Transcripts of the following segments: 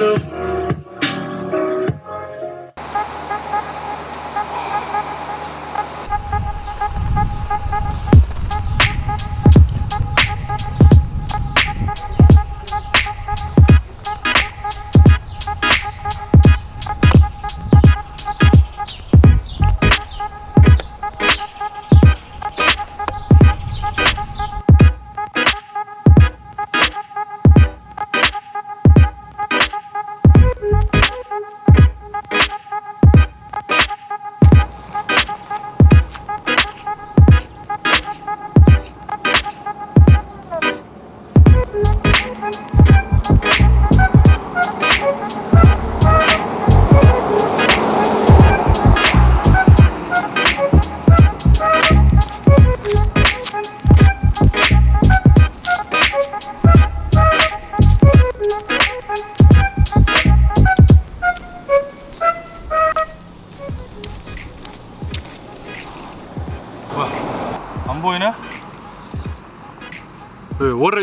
안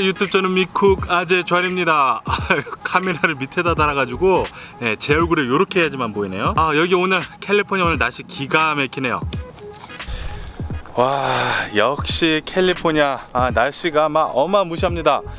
유튜브 저는 미쿡 아재 좌입니다. 카메라를 밑에다 달아가지고 네, 제 얼굴에 이렇게 해야지만 보이네요. 아 여기 오늘 캘리포니아 오늘 날씨 기가 막히네요. 와 역시 캘리포니아. 아, 날씨가 막 어마무시합니다. 네,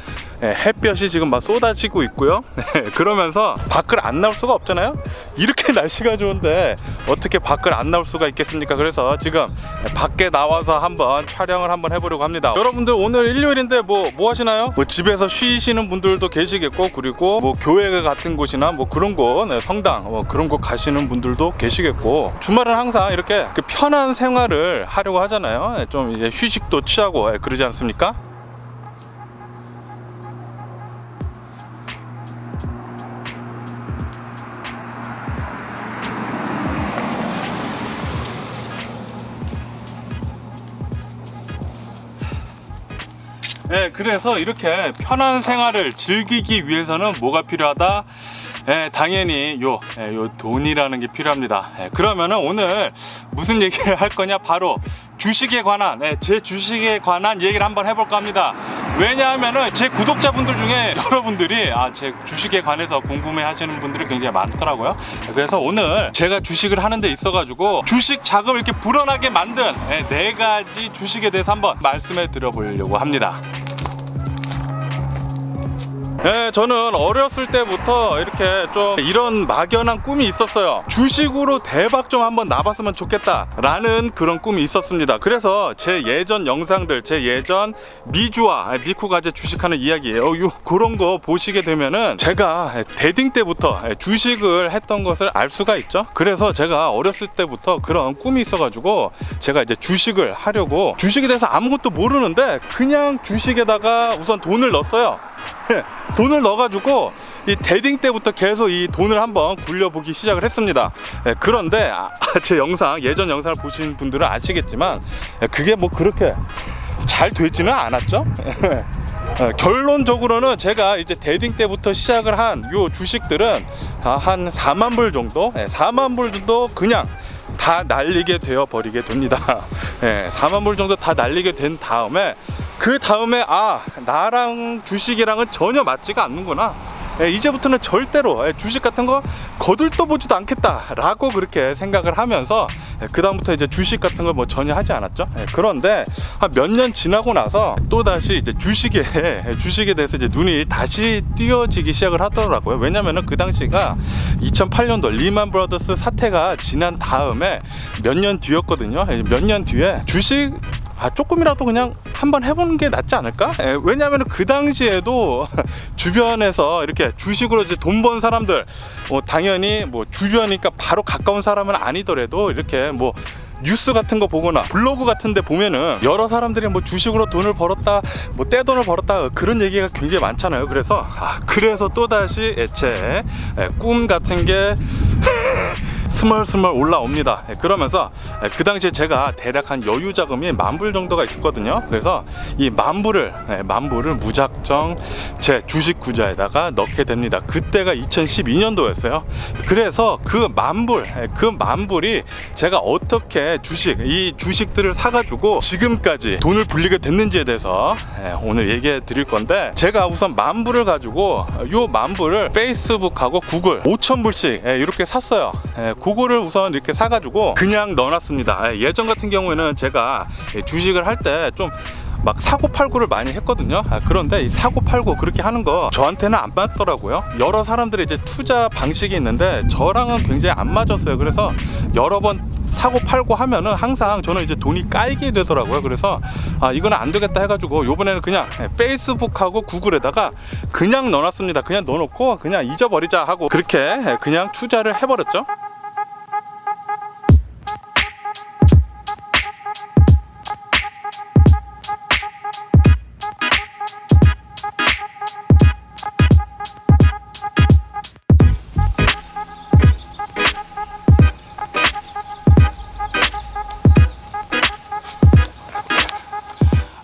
햇볕이 지금 막 쏟아지고 있고요. 네, 그러면서 밖을 안 나올 수가 없잖아요. 이렇게 날씨가 좋은데 어떻게 밖을 안 나올 수가 있겠습니까? 그래서 지금 밖에 나와서 한번 촬영을 한번 해보려고 합니다. 여러분들 오늘 일요일인데 뭐, 뭐 하시나요? 뭐 집에서 쉬시는 분들도 계시겠고 그리고 뭐 교회 같은 곳이나 뭐 그런 곳 네, 성당 뭐 그런 곳 가시는 분들도 계시겠고 주말은 항상 이렇게 그 편한 생활을 하려고 하잖아요. 네, 좀 이제 휴식도 취하고 네, 그러지 않습니까? 그래서 이렇게 편한 생활을 즐기기 위해서는 뭐가 필요하다? 예, 당연히 요, 예, 요 돈이라는 게 필요합니다. 예, 그러면은 오늘 무슨 얘기를 할 거냐? 바로 주식에 관한, 예, 제 주식에 관한 얘기를 한번 해볼까 합니다. 왜냐하면은 제 구독자분들 중에 여러분들이 아, 제 주식에 관해서 궁금해 하시는 분들이 굉장히 많더라고요. 그래서 오늘 제가 주식을 하는 데 있어가지고 주식 자금을 이렇게 불어나게 만든 예, 네 가지 주식에 대해서 한번 말씀해 드려보려고 합니다. 네, 저는 어렸을 때부터 이렇게 좀 이런 막연한 꿈이 있었어요. 주식으로 대박 좀 한번 나봤으면 좋겠다라는 그런 꿈이 있었습니다. 그래서 제 예전 영상들, 제 예전 미주와 미쿠가제 주식하는 이야기예요. 요 그런 거 보시게 되면은 제가 대딩 때부터 주식을 했던 것을 알 수가 있죠. 그래서 제가 어렸을 때부터 그런 꿈이 있어가지고 제가 이제 주식을 하려고 주식에 대해서 아무것도 모르는데 그냥 주식에다가 우선 돈을 넣었어요. 돈을 넣어가지고 이 데딩 때부터 계속 이 돈을 한번 굴려보기 시작을 했습니다. 예, 그런데 아, 제 영상 예전 영상을 보신 분들은 아시겠지만 예, 그게 뭐 그렇게 잘 되지는 않았죠. 예, 결론적으로는 제가 이제 데딩 때부터 시작을 한 요 주식들은 다한 4만 불 정도, 예, 4만 불 정도 그냥 다 날리게 되어 버리게 됩니다. 예, 4만 불 정도 다 날리게 된 다음에 그 다음에 아 나랑 주식이랑은 전혀 맞지가 않는구나. 예, 이제부터는 절대로 예, 주식 같은 거 거들떠 보지도 않겠다라고 그렇게 생각을 하면서 예, 그 다음부터 이제 주식 같은 걸 뭐 전혀 하지 않았죠. 예, 그런데 한 몇 년 지나고 나서 또 다시 이제 주식에 예, 주식에 대해서 이제 눈이 다시 띄어지기 시작을 하더라고요. 왜냐면은 그 당시가 2008년도 리만 브라더스 사태가 지난 다음에 몇 년 뒤였거든요. 예, 몇년 뒤에 주식 아 조금이라도 그냥 한번 해보는 게 낫지 않을까? 예, 왜냐하면 그 당시에도 주변에서 이렇게 주식으로 이제 돈 번 사람들, 뭐 당연히 뭐 주변이니까 바로 가까운 사람은 아니더라도 이렇게 뭐 뉴스 같은 거 보거나 블로그 같은 데 보면은 여러 사람들이 뭐 주식으로 돈을 벌었다 뭐 떼돈을 벌었다 그런 얘기가 굉장히 많잖아요 그래서 아 그래서 또다시 애체 예, 꿈 같은 게 스멀스멀 올라옵니다. 예, 그러면서 예, 그 당시에 제가 대략 한 여유 자금이 만불 정도가 있었거든요. 그래서 이 만불을 예, 만불을 무작정 제 주식 구자에다가 넣게 됩니다. 그때가 2012년도였어요. 그래서 그 만불 예, 그 만불이 제가 어떻게 주식 이 주식들을 사가지고 지금까지 돈을 불리게 됐는지에 대해서 예, 오늘 얘기해 드릴 건데 제가 우선 만불을 가지고 요 만불을 페이스북하고 구글 5천 불씩 예, 이렇게 샀어요. 예, 그거를 우선 이렇게 사가지고 그냥 넣어놨습니다. 예, 예전 같은 경우에는 제가 예, 주식을 할 때좀 막 사고 팔고를 많이 했거든요. 아, 그런데 이 사고 팔고 그렇게 하는 거 저한테는 안 맞더라고요. 여러 사람들이 이제 투자 방식이 있는데 저랑은 굉장히 안 맞았어요. 그래서 여러 번 사고 팔고 하면은 항상 저는 이제 돈이 까이게 되더라고요. 그래서 아 이거는 안 되겠다 해가지고 요번에는 그냥 예, 페이스북하고 구글에다가 그냥 넣어놨습니다. 그냥 넣어놓고 그냥 잊어버리자 하고 그렇게 예, 그냥 투자를 해버렸죠.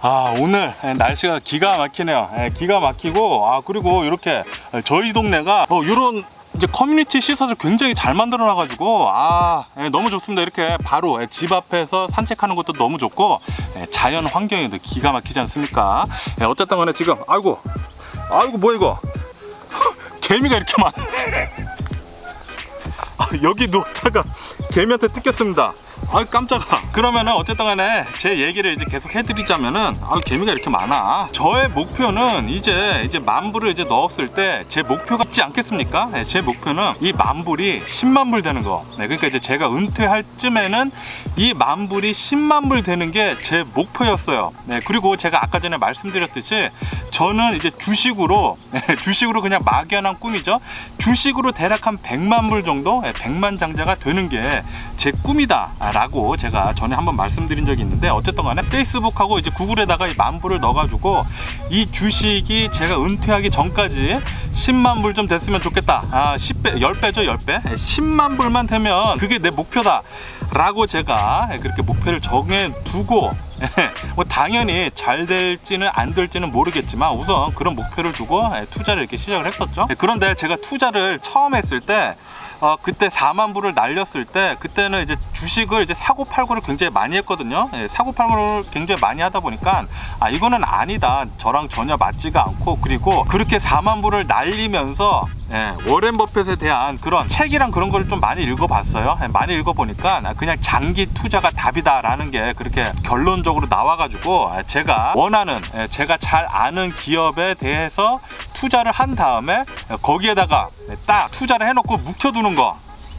아 오늘 예, 날씨가 기가 막히네요. 예, 기가 막히고 아 그리고 이렇게 저희 동네가 어, 이런 이제 커뮤니티 시설을 굉장히 잘 만들어 놔가지고 아 예, 너무 좋습니다. 이렇게 바로 예, 집 앞에서 산책하는 것도 너무 좋고 예, 자연 환경에도 기가 막히지 않습니까? 예, 어쨌든 간에 지금 아이고 아이고 뭐야 이거 개미가 이렇게 많. 아, 여기 누웠다가 개미한테 뜯겼습니다. 아 깜짝아. 그러면은 어쨌든 간에 제 얘기를 이제 계속 해드리자면은 아 개미가 이렇게 많아. 저의 목표는 이제 이제 만불을 이제 넣었을 때 제 목표가 있지 않겠습니까? 네, 제 목표는 이 만불이 10만 불 되는 거. 네, 그러니까 이제 제가 은퇴할 쯤에는 이 만불이 10만 불 되는 게 제 목표였어요. 네, 그리고 제가 아까 전에 말씀드렸듯이 저는 이제 주식으로 네, 주식으로 그냥 막연한 꿈이죠. 주식으로 대략 한 100만 불 정도, 네, 100만 장자가 되는 게 제 꿈이다 라고 제가 전에 한번 말씀드린 적이 있는데 어쨌든 간에 페이스북하고 이제 구글에다가 이 만불을 넣어가지고 이 주식이 제가 은퇴하기 전까지 10만 불 좀 됐으면 좋겠다. 아, 10배, 10배죠, 10배. 10만 불만 되면 그게 내 목표다. 라고 제가 그렇게 목표를 정해 두고 뭐 당연히 잘 될지는 안 될지는 모르겠지만 우선 그런 목표를 두고 투자를 이렇게 시작을 했었죠. 그런데 제가 투자를 처음 했을 때 어, 그때 4만 불을 날렸을 때 그때는 이제 주식을 이제 사고 팔고를 굉장히 많이 했거든요. 예, 사고 팔고를 굉장히 많이 하다 보니까 아 이거는 아니다. 저랑 전혀 맞지가 않고 그리고 그렇게 4만 불을 날리면서 예, 워렌 버핏에 대한 그런 책이랑 그런 거를 좀 많이 읽어봤어요. 예, 많이 읽어보니까 그냥 장기 투자가 답이다라는 게 그렇게 결론적으로 나와가지고 아, 제가 원하는 예, 제가 잘 아는 기업에 대해서 투자를 한 다음에 예, 거기에다가 딱 투자를 해놓고 묵혀두는 거.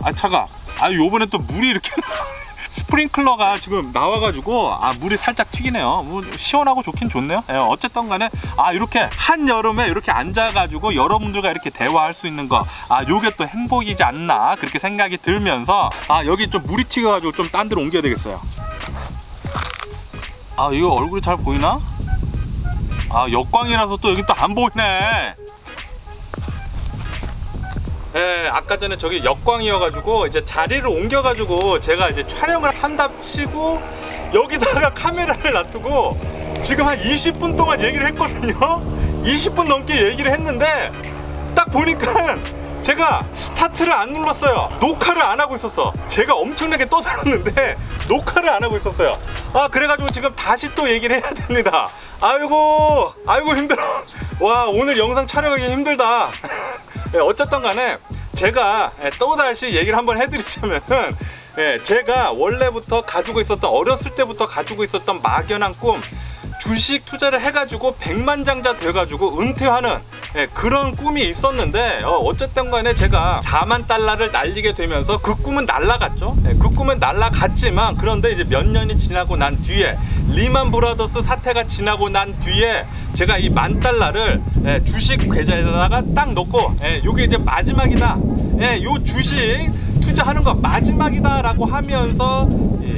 아 차가. 아 요번에 또 물이 이렇게 스프링클러가 지금 나와가지고 아 물이 살짝 튀기네요. 뭐 시원하고 좋긴 좋네요. 예, 어쨌든 간에 아 이렇게 한 여름에 이렇게 앉아가지고 여러분들과 이렇게 대화할 수 있는 거 아 요게 또 행복이지 않나 그렇게 생각이 들면서 아 여기 좀 물이 튀겨가지고 좀 딴 데로 옮겨야 되겠어요. 아 이거 얼굴이 잘 보이나? 아 역광이라서 또 여기 또 안 보이네. 예, 아까 전에 저기 역광이어가지고 이제 자리를 옮겨가지고 제가 이제 촬영을 한답치고 여기다가 카메라를 놔두고 지금 한 20분 동안 얘기를 했거든요. 20분 넘게 얘기를 했는데 딱 보니까 제가 스타트를 안 눌렀어요. 녹화를 안 하고 있었어. 제가 엄청나게 떠들었는데 녹화를 안 하고 있었어요. 아 그래가지고 지금 다시 또 얘기를 해야 됩니다. 아이고 아이고 힘들어. 와 오늘 영상 촬영하기 힘들다. 예, 어쨌든 간에 제가 예, 또다시 얘기를 한번 해드리자면은 예, 제가 원래부터 가지고 있었던 어렸을 때부터 가지고 있었던 막연한 꿈 주식 투자를 해가지고 백만장자 돼가지고 은퇴하는 예, 그런 꿈이 있었는데 어, 쨌든 간에 제가 4만 달러를 날리게 되면서 그 꿈은 날라갔죠. 예, 그 꿈은 날라갔지만 그런데 이제 몇 년이 지나고 난 뒤에 리만 브라더스 사태가 지나고 난 뒤에 제가 이 만 달러를 예, 주식 계좌에다가 딱 넣고 예, 요게 이제 마지막이다. 예, 요 주식 투자하는 거 마지막이다라고 하면서 이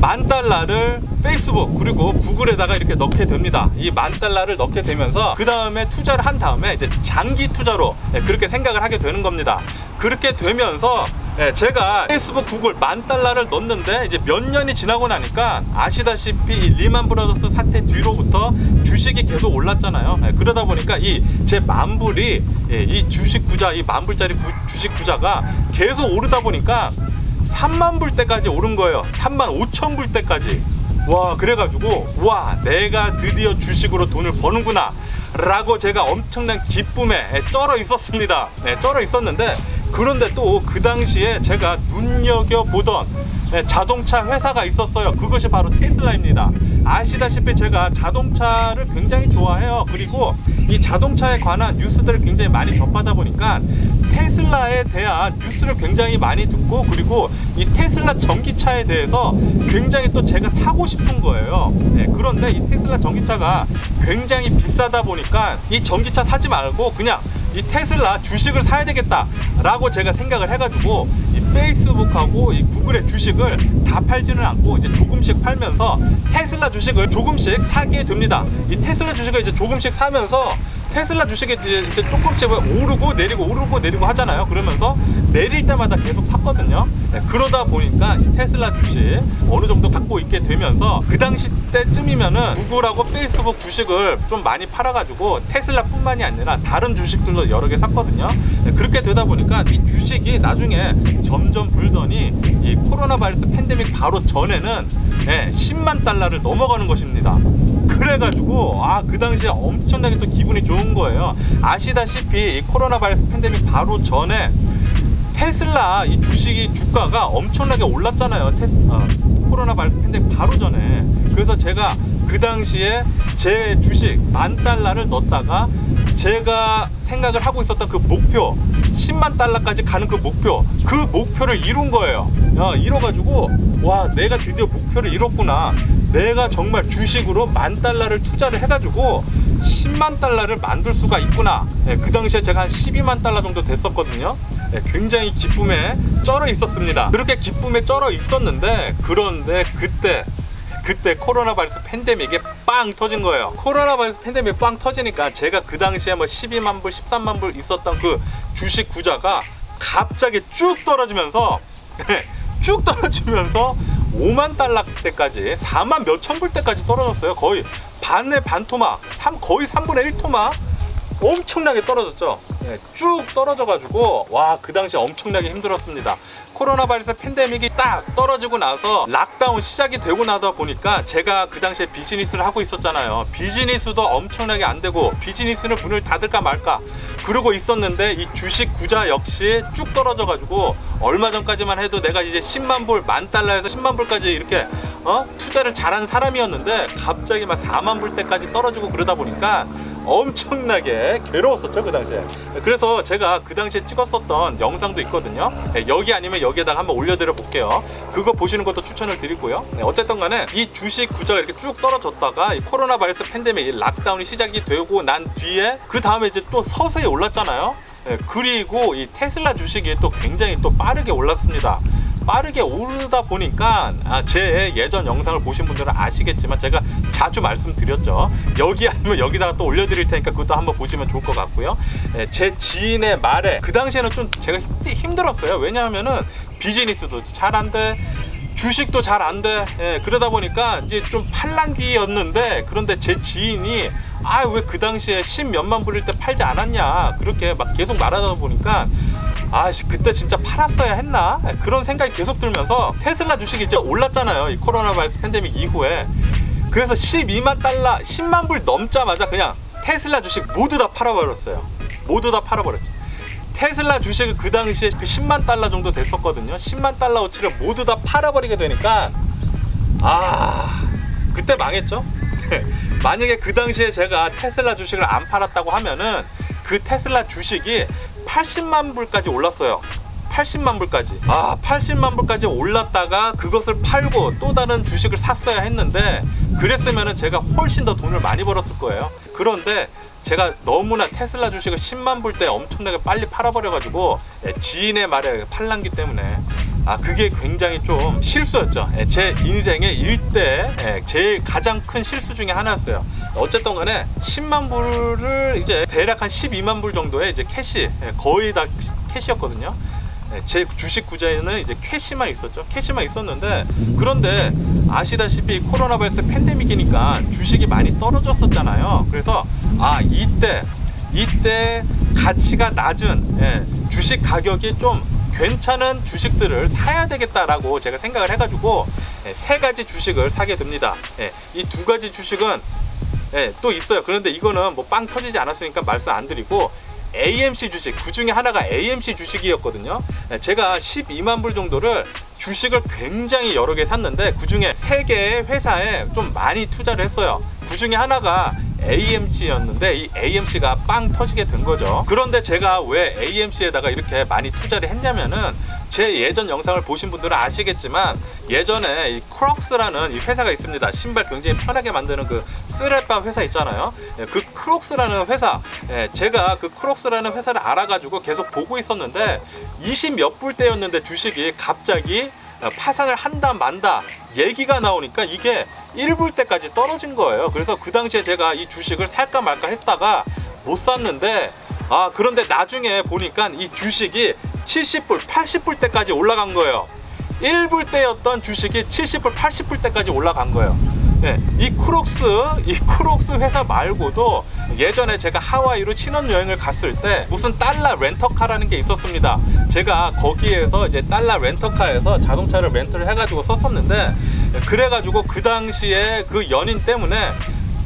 만 달러를 페이스북 그리고 구글에다가 이렇게 넣게 됩니다. 이 만 달러를 넣게 되면서 그 다음에 투자를 한 다음에 이제 장기 투자로 예, 그렇게 생각을 하게 되는 겁니다. 그렇게 되면서 예, 제가 페이스북 구글 만 달러를 넣었는데 이제 몇 년이 지나고 나니까 아시다시피 이 리만 브라더스 사태 뒤로부터 주식이 계속 올랐잖아요. 예, 그러다 보니까 이 제 만불이 예, 이 주식 구자 이 만불짜리 구- 주식 구자가 계속 오르다 보니까 3만 불 때까지 오른 거예요. 3만 5천 불 때까지. 와 그래가지고 와 내가 드디어 주식으로 돈을 버는구나 라고 제가 엄청난 기쁨에 쩔어 있었습니다 네, 쩔어 있었는데 그런데 또 그 당시에 제가 눈여겨보던 네, 자동차 회사가 있었어요. 그것이 바로 테슬라입니다. 아시다시피 제가 자동차를 굉장히 좋아해요. 그리고 이 자동차에 관한 뉴스들을 굉장히 많이 접하다 보니까 테슬라에 대한 뉴스를 굉장히 많이 듣고 그리고 이 테슬라 전기차에 대해서 굉장히 또 제가 사고 싶은 거예요. 네, 그런데 이 테슬라 전기차가 굉장히 비싸다 보니까 이 전기차 사지 말고 그냥 이 테슬라 주식을 사야 되겠다라고 제가 생각을 해가지고 이 페이스북하고 이 구글의 주식을 다 팔지는 않고 이제 조금씩 팔면서 테슬라 주식을 조금씩 사게 됩니다. 이 테슬라 주식을 이제 조금씩 사면서 테슬라 주식이 이제 조금씩 오르고 내리고 오르고 내리고 하잖아요. 그러면서 내릴 때마다 계속 샀거든요. 네, 그러다 보니까 이 테슬라 주식 어느 정도 갖고 있게 되면서 그 당시 때쯤이면은 구글하고 페이스북 주식을 좀 많이 팔아가지고 테슬라뿐만이 아니라 다른 주식들도 여러 개 샀거든요. 네, 그렇게 되다 보니까 이 주식이 나중에 점점 불더니 이 코로나 바이러스 팬데믹 바로 전에는 네, 10만 달러를 넘어가는 것입니다. 그래가지고 아 그 당시에 엄청나게 또 기분이 좋은 거예요. 아시다시피 이 코로나 바이러스 팬데믹 바로 전에 테슬라 이 주식이 주가가 엄청나게 올랐잖아요. 테스, 어, 코로나 바이러스 팬데믹 바로 전에. 그래서 제가 그 당시에 제 주식 만 달러를 넣었다가 제가 생각을 하고 있었던 그 목표 10만 달러까지 가는 그 목표 그 목표를 이룬 거예요. 야, 이뤄가지고 와 내가 드디어 목표를 이뤘구나. 내가 정말 주식으로 만 달러를 투자를 해가지고 10만 달러를 만들 수가 있구나. 예, 그 당시에 제가 한 12만 달러 정도 됐었거든요. 예, 굉장히 기쁨에 쩔어 있었습니다. 그렇게 기쁨에 쩔어 있었는데 그런데 그때 그때 코로나 바이러스 팬데믹이 빵 터진 거예요. 코로나 바이러스 팬데믹 빵 터지니까 제가 그 당시에 뭐 12만 불, 13만 불 있었던 그 주식 구자가 갑자기 쭉 떨어지면서 쭉 떨어지면서 5만 달러 때까지 4만 몇천 불 때까지 떨어졌어요. 거의 반의 반 토막, 삼- 거의 3분의 1 토막 엄청나게 떨어졌죠. 예, 쭉 떨어져가지고 와 그 당시 엄청나게 힘들었습니다. 코로나 바이러스 팬데믹이 딱 떨어지고 나서 락다운 시작이 되고 나다 보니까 제가 그 당시에 비즈니스를 하고 있었잖아요. 비즈니스도 엄청나게 안 되고 비즈니스는 문을 닫을까 말까 그러고 있었는데 이 주식 구자 역시 쭉 떨어져가지고 얼마 전까지만 해도 내가 이제 10만 불, 만 달러에서 10만 불까지 이렇게 어? 투자를 잘한 사람이었는데 갑자기 막 4만 불 때까지 떨어지고 그러다 보니까 엄청나게 괴로웠었죠 그 당시에. 그래서 제가 그 당시에 찍었었던 영상도 있거든요. 네, 여기 아니면 여기에다가 한번 올려드려 볼게요. 그거 보시는 것도 추천을 드리고요. 네, 어쨌든 간에 이 주식 구자가 이렇게 쭉 떨어졌다가 이 코로나 바이러스 팬데믹 이 락다운이 시작이 되고 난 뒤에 그 다음에 이제 또 서서히 올랐잖아요. 네, 그리고 이 테슬라 주식이 또 굉장히 또 빠르게 올랐습니다 빠르게 오르다 보니까 아, 제 예전 영상을 보신 분들은 아시겠지만 제가 자주 말씀드렸죠. 여기 아니면 여기다가 또 올려드릴 테니까 그것도 한번 보시면 좋을 것 같고요. 예, 제 지인의 말에 그 당시에는 좀 제가 힘- 힘들었어요. 왜냐하면은 비즈니스도 잘 안 돼. 주식도 잘 안 돼. 예, 그러다 보니까 이제 좀 팔랑귀였는데 그런데 제 지인이 아 왜 그 당시에 10 몇만 불일 때 팔지 않았냐 그렇게 막 계속 말하다 보니까 아씨 그때 진짜 팔았어야 했나? 예, 그런 생각이 계속 들면서 테슬라 주식이 이제 올랐잖아요. 이 코로나 바이러스 팬데믹 이후에. 그래서 12만 달러 10만 불 넘자마자 그냥 테슬라 주식 모두 다 팔아버렸어요. 모두 다 팔아버렸죠. 테슬라 주식을 그 당시에 그 10만 달러 정도 됐었거든요. 10만 달러어치를 모두 다 팔아버리게 되니까 아 그때 망했죠? 만약에 그 당시에 제가 테슬라 주식을 안 팔았다고 하면은 그 테슬라 주식이 80만 불까지 올랐어요. 80만 불까지. 아, 80만 불까지 올랐다가 그것을 팔고 또 다른 주식을 샀어야 했는데 그랬으면은 제가 훨씬 더 돈을 많이 벌었을 거예요. 그런데 제가 너무나 테슬라 주식을 10만 불 때 엄청나게 빨리 팔아버려가지고 예, 지인의 말에 팔랑기 때문에 아 그게 굉장히 좀 실수였죠. 예, 제 인생의 일대 예, 제일 가장 큰 실수 중에 하나였어요. 어쨌든 간에 10만 불을 이제 대략 한 12만 불 정도의 이제 캐시 예, 거의 다 캐시였거든요. 예, 제 주식 구자에는 이제 캐시만 있었죠. 캐시만 있었는데 그런데 아시다시피 코로나 바이러스 팬데믹이니까 주식이 많이 떨어졌었잖아요. 그래서 아 이때 이때 가치가 낮은 예, 주식 가격이 좀 괜찮은 주식들을 사야 되겠다라고 제가 생각을 해가지고 예, 세 가지 주식을 사게 됩니다. 이두 가지 주식은 예, 또 있어요. 그런데 이거는 뭐 빵 터지지 않았으니까 말씀 안 드리고 AMC 주식 그 중에 하나가 AMC 주식이었거든요. 예, 제가 12만 불 정도를 주식을 굉장히 여러 개 샀는데 그 중에 세 개의 회사에 좀 많이 투자를 했어요. 그 중에 하나가 AMC였는데 이 AMC가 빵 터지게 된 거죠. 그런데 제가 왜 AMC에다가 이렇게 많이 투자를 했냐면은 제 예전 영상을 보신 분들은 아시겠지만 예전에 이 크록스라는 이 회사가 있습니다. 신발 굉장히 편하게 만드는 그 스레빠 회사 있잖아요. 예, 그 크록스라는 회사, 예, 제가 그 크록스라는 회사를 알아가지고 계속 보고 있었는데 20몇 불 때였는데 주식이 갑자기 어, 파산을 한다 만다 얘기가 나오니까 이게 1불 때까지 떨어진 거예요. 그래서 그 당시에 제가 이 주식을 살까 말까 했다가 못 샀는데 아 그런데 나중에 보니까 이 주식이 70불, 80불 때까지 올라간 거예요. 1불 때였던 주식이 70불, 80불 때까지 올라간 거예요. 네, 이 크록스, 이 크록스 회사 말고도 예전에 제가 하와이로 신혼여행을 갔을 때 무슨 달러 렌터카라는 게 있었습니다. 제가 거기에서 이제 달러 렌터카에서 자동차를 렌트를 해가지고 썼었는데 그래가지고 그 당시에 그 연인 때문에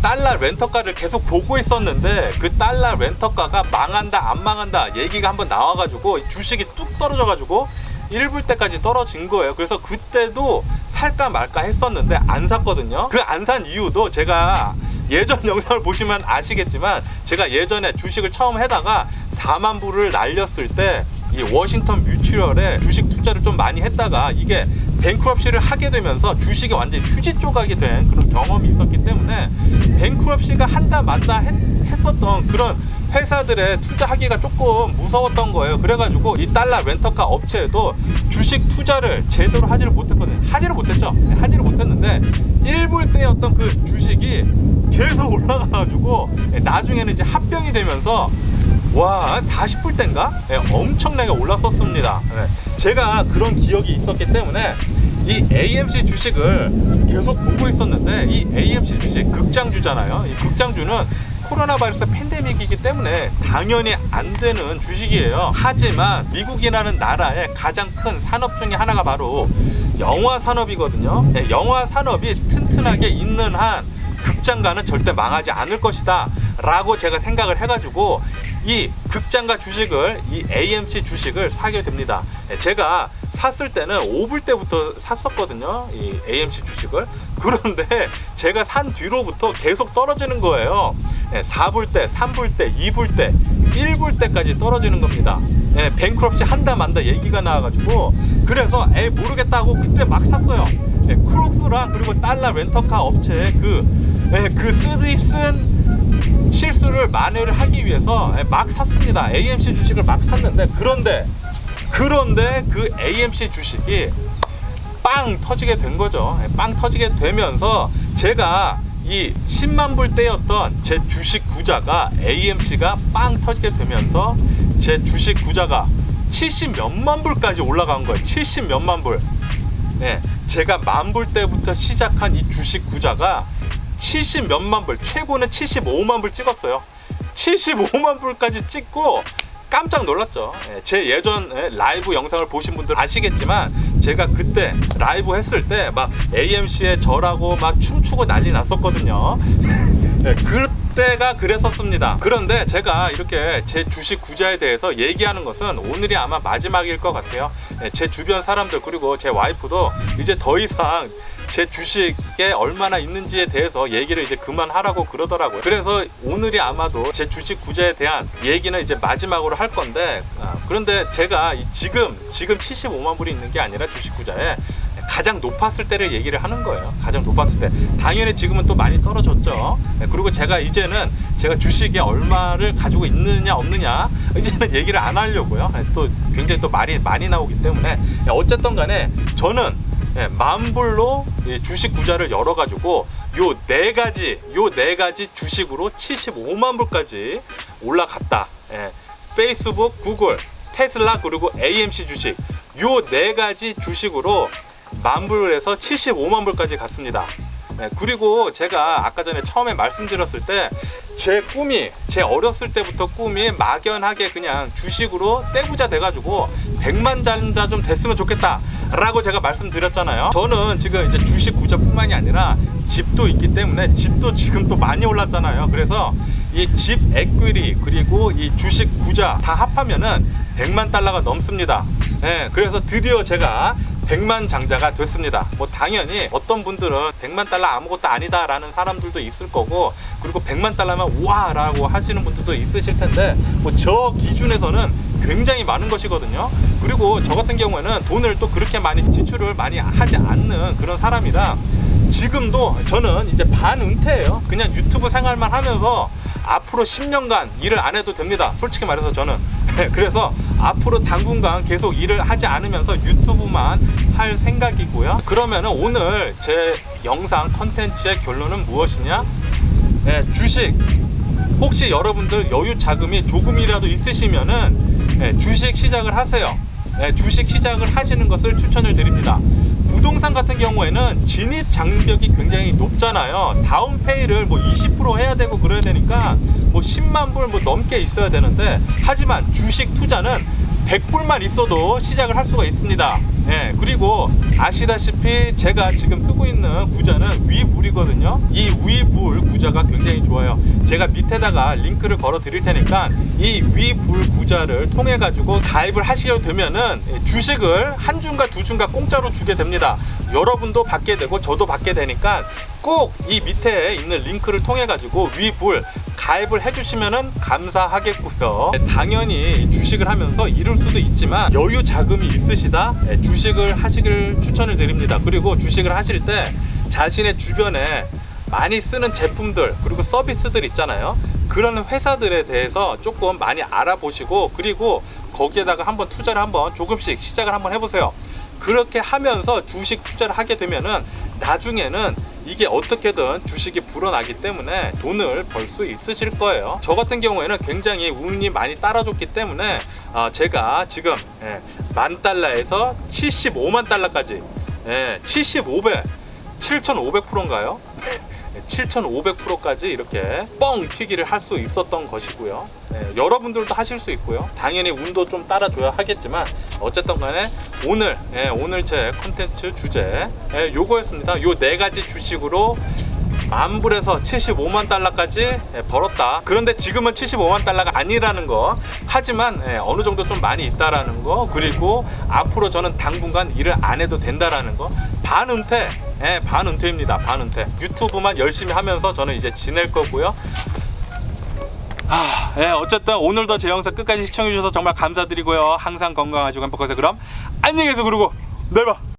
달러 렌터카를 계속 보고 있었는데 그 달러 렌터카가 망한다 안 망한다 얘기가 한번 나와가지고 주식이 뚝 떨어져가지고 1불 때까지 떨어진 거예요. 그래서 그때도 살까 말까 했었는데 안 샀거든요. 그 안 산 이유도 제가 예전 영상을 보시면 아시겠지만 제가 예전에 주식을 처음 해다가 4만 불을 날렸을 때 이 워싱턴 뮤추얼에 주식 투자를 좀 많이 했다가 이게 뱅크럽시를 하게 되면서 주식이 완전히 휴지 조각이 된 그런 경험이 있었기 때문에 뱅크럽시가 한다 만다 했, 했었던 그런 회사들의 투자하기가 조금 무서웠던 거예요. 그래가지고 이 달러 렌터카 업체에도 주식 투자를 제대로 하지를 못했거든요. 하지를 못했죠. 네, 하지를 못했는데 1불 때였던 그 주식이 계속 올라가가지고 나중에는 이제 합병이 되면서 와 40불 때인가 네, 엄청나게 올랐었습니다. 네, 제가 그런 기억이 있었기 때문에 이 AMC 주식을 계속 보고 있었는데 이 AMC 주식 극장주잖아요. 이 극장주는 코로나 바이러스 팬데믹이기 때문에 당연히 안 되는 주식이에요. 하지만 미국이라는 나라의 가장 큰 산업 중에 하나가 바로 영화 산업이거든요. 네, 영화 산업이 튼튼하게 있는 한 극장가는 절대 망하지 않을 것이다. 라고 제가 생각을 해가지고 이 극장가 주식을 이 AMC 주식을 사게 됩니다. 네, 제가 샀을 때는 5불 때부터 샀었거든요. 이 AMC 주식을. 그런데 제가 산 뒤로부터 계속 떨어지는 거예요. 예, 4불 때, 3불 때, 2불 때, 1불 때까지 떨어지는 겁니다. 예, 뱅크럽시 한다 만다 얘기가 나와가지고 그래서 에이 모르겠다고 그때 막 샀어요. 예, 크록스랑 그리고 달러 렌터카 업체 그, 예, 그 쓰디 쓴 실수를 만회를 하기 위해서 예, 막 샀습니다. AMC 주식을 막 샀는데 그런데 그런데 그 AMC 주식이 빵 터지게 된 거죠. 예, 빵 터지게 되면서 제가 이 10만 불 때였던 제 주식 구자가 AMC가 빵 터지게 되면서 제 주식 구자가 70 몇만 불까지 올라간 거예요. 70 몇만 불. 네, 제가 만불 때부터 시작한 이 주식 구자가 70 몇만 불, 최고는 75만 불 찍었어요. 75만 불까지 찍고 깜짝 놀랐죠. 예, 제 예전 예, 라이브 영상을 보신 분들 아시겠지만 제가 그때 라이브 했을 때 막 AMC에 저라고 막 춤추고 난리 났었거든요. 예, 그때가 그랬었습니다. 그런데 제가 이렇게 제 주식 구자에 대해서 얘기하는 것은 오늘이 아마 마지막일 것 같아요. 예, 제 주변 사람들 그리고 제 와이프도 이제 더 이상 제 주식에 얼마나 있는지에 대해서 얘기를 이제 그만하라고 그러더라고요. 그래서 오늘이 아마도 제 주식 구제에 대한 얘기는 이제 마지막으로 할 건데 아, 그런데 제가 이 지금 지금 75만 불이 있는 게 아니라 주식 구자에 가장 높았을 때를 얘기를 하는 거예요. 가장 높았을 때. 당연히 지금은 또 많이 떨어졌죠. 네, 그리고 제가 이제는 제가 주식에 얼마를 가지고 있느냐 없느냐 이제는 얘기를 안 하려고요. 네, 또 굉장히 또 말이 많이 나오기 때문에 네, 어쨌든 간에 저는 예, 만불로 이 주식 구자를 열어가지고 요 네 가지 요 네 가지 주식으로 75만 불까지 올라갔다. 예, 페이스북, 구글, 테슬라 그리고 AMC 주식 요 네 가지 주식으로 만불 에서 75만 불까지 갔습니다. 네, 그리고 제가 아까 전에 처음에 말씀드렸을 때 제 꿈이 제 어렸을 때부터 꿈이 막연하게 그냥 주식으로 떼부자 돼가지고 100만 잔자 좀 됐으면 좋겠다 라고 제가 말씀드렸잖아요. 저는 지금 이제 주식 구자뿐만이 아니라 집도 있기 때문에 집도 지금 또 많이 올랐잖아요. 그래서 이집 에퀴리 그리고 이 주식 구자 다 합하면은 100만 달러가 넘습니다. 네, 그래서 드디어 제가 100만 장자가 됐습니다. 뭐 당연히 어떤 분들은 100만 달러 아무것도 아니다라는 사람들도 있을 거고 그리고 100만 달러면 와라고 하시는 분들도 있으실 텐데 뭐 저 기준에서는 굉장히 많은 것이거든요. 그리고 저 같은 경우에는 돈을 또 그렇게 많이 지출을 많이 하지 않는 그런 사람이라 지금도 저는 이제 반은퇴예요. 그냥 유튜브 생활만 하면서 앞으로 10년간 일을 안 해도 됩니다. 솔직히 말해서 저는. 네, 그래서 앞으로 당분간 계속 일을 하지 않으면서 유튜브만 할 생각이고요. 그러면 오늘 제 영상 컨텐츠의 결론은 무엇이냐? 네, 주식. 혹시 여러분들 여유 자금이 조금이라도 있으시면은 네, 주식 시작을 하세요. 네, 주식 시작을 하시는 것을 추천을 드립니다. 부동산 같은 경우에는 진입 장벽이 굉장히 높잖아요. 다운페이를 뭐 20% 해야 되고 그래야 되니까 뭐 10만 불 뭐 넘게 있어야 되는데 하지만 주식 투자는 100불만 있어도 시작을 할 수가 있습니다. 예, 그리고 아시다시피 제가 지금 쓰고 있는 구자는 위불이거든요. 이 위불 구자가 굉장히 좋아요. 제가 밑에다가 링크를 걸어 드릴 테니까 이 위불 구자를 통해 가지고 가입을 하시게 되면은 주식을 한 주인가 두 주인가 공짜로 주게 됩니다. 여러분도 받게 되고 저도 받게 되니까 꼭 이 밑에 있는 링크를 통해 가지고 위불 가입을 해주시면은 감사하겠고요. 네, 당연히 주식을 하면서 잃을 수도 있지만 여유 자금이 있으시다 네, 주식을 하시길 추천을 드립니다. 그리고 주식을 하실 때 자신의 주변에 많이 쓰는 제품들 그리고 서비스들 있잖아요. 그런 회사들에 대해서 조금 많이 알아보시고 그리고 거기에다가 한번 투자를 한번 조금씩 시작을 한번 해보세요. 그렇게 하면서 주식 투자를 하게 되면은 나중에는 이게 어떻게든 주식이 불어나기 때문에 돈을 벌 수 있으실 거예요. 저 같은 경우에는 굉장히 운이 많이 따라줬기 때문에 어, 제가 지금 예, 만 달러에서 75만 달러까지 예, 75배 7,500%인가요? 7,500%까지 이렇게 뻥 튀기를 할 수 있었던 것이고요. 예, 여러분들도 하실 수 있고요. 당연히 운도 좀 따라줘야 하겠지만 어쨌든 간에 오늘 예, 오늘 제 컨텐츠 주제 예, 요거였습니다. 요 네 가지 주식으로 만불에서 75만 달러까지 예, 벌었다. 그런데 지금은 75만 달러가 아니라는 거. 하지만 예, 어느 정도 좀 많이 있다라는 거. 그리고 앞으로 저는 당분간 일을 안 해도 된다라는 거. 반은퇴. 예, 반은퇴입니다. 반은퇴. 유튜브만 열심히 하면서 저는 이제 지낼 거고요. 아, 예, 어쨌든 오늘도 제 영상 끝까지 시청해주셔서 정말 감사드리고요. 항상 건강하시고 행복하세요. 그럼 안녕히 계세요. 그리고 내일 봐.